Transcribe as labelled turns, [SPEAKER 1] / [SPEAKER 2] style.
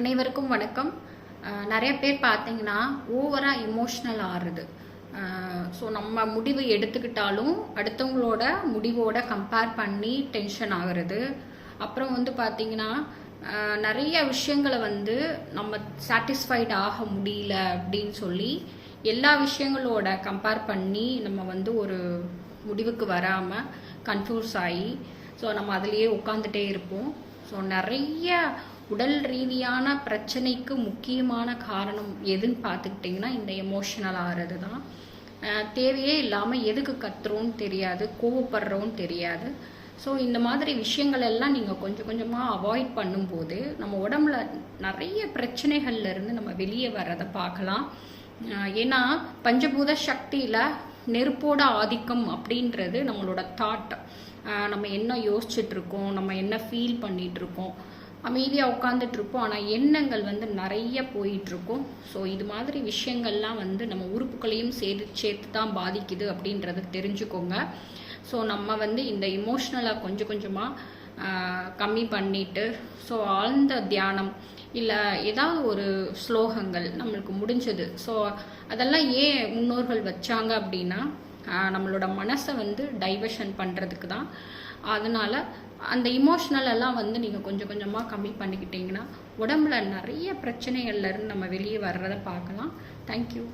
[SPEAKER 1] அனைவருக்கும் வணக்கம். நிறைய பேர் பார்த்தீங்கன்னா ஓவராக இமோஷ்னல் ஆறுது. ஸோ நம்ம முடிவு எடுத்துக்கிட்டாலும் அடுத்தவங்களோட முடிவோட கம்பேர் பண்ணி டென்ஷன் ஆகுறது. அப்புறம் வந்து பார்த்தீங்கன்னா நிறைய விஷயங்களை வந்து நம்ம சாட்டிஸ்ஃபைடு ஆக முடியல அப்படின்னு சொல்லி எல்லா விஷயங்களோட கம்பேர் பண்ணி நம்ம வந்து ஒரு முடிவுக்கு வராமல் கன்ஃபியூஸ் ஆகி ஸோ நம்ம அதுலேயே உட்காந்துட்டே இருப்போம். ஸோ நிறைய உடல் ரீதியான பிரச்சனைக்கு முக்கியமான காரணம் எதுன்னு பார்த்துக்கிட்டிங்கன்னா இந்த எமோஷனல் ஆகிறது தான் தேவையே இல்லாமல் எதுக்கு கத்துறோன்னு தெரியாது கோவப்படுறோன்னு தெரியாது. ஸோ இந்த மாதிரி விஷயங்கள் எல்லாம் நீங்கள் கொஞ்சம் கொஞ்சமாக அவாய்ட் பண்ணும்போது நம்ம உடம்புல நிறைய பிரச்சனைகள்ல இருந்து நம்ம வெளியே வர்றதை பார்க்கலாம். ஏன்னா பஞ்சபூத சக்தியில் நெருப்போட ஆதிக்கம் அப்படின்றது நம்மளோட தாட் நம்ம என்ன யோசிச்சுட்ருக்கோம் நம்ம என்ன ஃபீல் பண்ணிகிட்ருக்கோம் இருக்கோம். அமைதியாக உட்காந்துட்டு இருப்போம் ஆனால் எண்ணங்கள் வந்து நிறைய போயிட்டு இருக்கும் ஸோ இது மாதிரி விஷயங்கள்லாம் வந்து நம்ம உறுப்புகளையும் சேர்த்து சேர்த்து தான் பாதிக்குது அப்படின்றத தெரிஞ்சுக்கோங்க. ஸோ நம்ம வந்து இந்த இமோஷ்னலாக கொஞ்சம் கொஞ்சமாக கம்மி பண்ணிட்டு ஸோ ஆழ்ந்த தியானம் இல்லை ஏதாவது ஒரு ஸ்லோகங்கள் நம்மளுக்கு முடிஞ்சது. ஸோ அதெல்லாம் ஏன் முன்னோர்கள் வச்சாங்க அப்படின்னா நம்மளோட மனசை வந்து டைவர்ஷன் பண்ணுறதுக்கு தான். அதனால் அந்த இமோஷ்னல் எல்லாம் வந்து நீங்கள் கொஞ்சம் கொஞ்சமாக கம்மி பண்ணிக்கிட்டீங்கன்னா உடம்புல நிறைய பிரச்சனைகள்ல இருந்து நம்ம வெளியே வர்றதை பார்க்கலாம். தேங்க்யூ